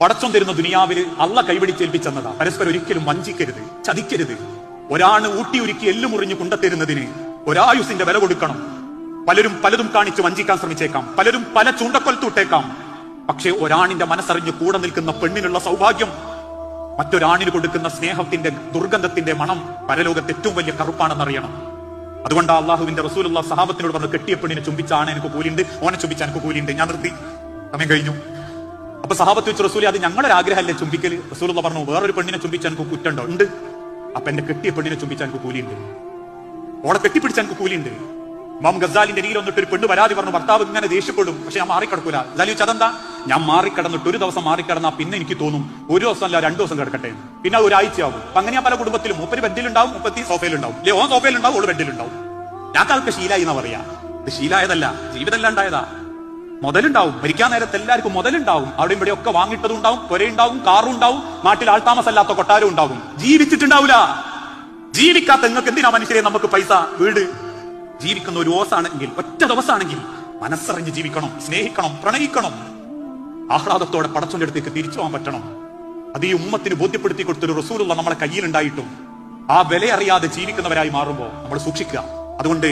പടച്ചം തരുന്ന ദുനിയാവിൽ അള്ള കൈപിടിച്ചേൽപ്പിച്ചെന്നതാ. പരസ്പരം ഒരിക്കലും വഞ്ചിക്കരുത് ചതിക്കരുത്. ഒരാണ് ഊട്ടി ഒരുക്കി എല്ലു മുറിഞ്ഞ് കൊണ്ടത്തരുന്നതിന് ഒരായുസിന്റെ വില കൊടുക്കണം. പലരും പലതും കാണിച്ച് വഞ്ചിക്കാൻ ശ്രമിച്ചേക്കാം. പലരും പല ചൂണ്ടക്കൊലത്തൂട്ടേക്കാം പക്ഷേ ഒരാണിന്റെ മനസ്സറിഞ്ഞ് കൂടെ നിൽക്കുന്ന പെണ്ണിനുള്ള സൗഭാഗ്യം മറ്റൊരാണിന് കൊടുക്കുന്ന സ്നേഹത്തിന്റെ ദുർഗന്ധത്തിന്റെ മണം പരലോകത്ത് ഏറ്റവും വലിയ കറുപ്പാണെന്നറിയണം. അതുകൊണ്ട് അള്ളാഹുവിന്റെ റസൂലുള്ള സഹാബത്തിനോട് പറഞ്ഞു കെട്ടിയ പെണ്ണിനെ ചുംബിച്ചാണ് എനിക്ക് കൂലിണ്ട് ഓനെ ചുംബിച്ചാൽ എനിക്ക് കൂലിണ്ട് ഞാൻ നിർത്തി. സമയം കഴിഞ്ഞു. അപ്പൊ സഹാബത്ത് വെച്ച് റസൂലി അത് ഞങ്ങളുടെ ആഗ്രഹമല്ലേ ചുംബിക്കൽ റസൂൽ പറഞ്ഞു വേറൊരു പെണ്ണിനെ ചുംബിച്ചാൽ എനിക്ക് കുറ്റണ്ടോ ഉണ്ട്. അപ്പൊ എന്റെ കെട്ടിയ പെണ്ണിനെ ചുംബിച്ചാൽ എനിക്ക് കൂലിയുണ്ട്. ഓളെ കെട്ടിപ്പിടിച്ചാൽ എനിക്ക് കൂലിയുണ്ട്. മാം ഗസാലിന്റെ രീതിയിൽ വന്നിട്ട് ഒരു പെണ്ണ് പരാതി പറഞ്ഞു ഭർത്താവ് ഇങ്ങനെ ദേഷ്യപ്പെടും പക്ഷെ ഞാൻ മാറിക്കിടക്കൂല. ഗസാലി ചതന്താ ഞാൻ മാറിക്കിടന്നിട്ട് ഒരു ദിവസം മാറിക്കിടന്നാ പിന്നെ എനിക്ക് തോന്നും ഒരു ദിവസം അല്ല രണ്ടു ദിവസം കിടക്കട്ടെ. പിന്നെ ഒരാഴ്ചയാവും. അപ്പൊ അങ്ങനെ പല കുടുംബത്തിലും മൂപ്പര് ബെഡിലുണ്ടാവും മുപ്പത്തി സോഫയിലുണ്ടാവും. അല്ലെ ഓൻ സോഫയിലുണ്ടാവും ഓൾ ബെഡിലുണ്ടാവും. ഞാൻ അതൊക്കെ ശീലായി എന്നാ പറയാ? ശീലായതല്ല ജീവിതമല്ല ഉണ്ടായതാ മുതലുണ്ടാവും. മരിക്കാൻ നേരത്ത് എല്ലാവർക്കും മുതലുണ്ടാവും. അവിടെയും ഇവിടെ ഒക്കെ വാങ്ങിട്ടതുണ്ടാവും. കാറും ഉണ്ടാവും നാട്ടിൽ ആൾത്താമസല്ലാത്ത കൊട്ടാരം ഉണ്ടാവും. ജീവിച്ചിട്ടുണ്ടാവില്ല ജീവിക്കാത്ത നിങ്ങൾക്ക് എന്തിനാ മനുഷ്യരെ നമുക്ക് പൈസ വീട്? ജീവിക്കുന്ന ഒരു ഓസാണെങ്കിൽ ഒറ്റ ദിവസമാണെങ്കിൽ മനസ്സറിഞ്ഞ് ജീവിക്കണം സ്നേഹിക്കണം പ്രണയിക്കണം. ആഹ്ലാദത്തോടെ പടച്ചോന്റെ അടുത്തേക്ക് തിരിച്ചു പോകാൻ പറ്റണം. അത് ഈ ഉമ്മത്തിന് ബോധ്യപ്പെടുത്തി കൊടുത്തൊരു റസൂലുള്ള നമ്മളെ കയ്യിലുണ്ടായിട്ടും ആ വില അറിയാതെ ജീവിക്കുന്നവരായി മാറുമ്പോൾ നമ്മൾ സൂക്ഷിക്കുക. അതുകൊണ്ട്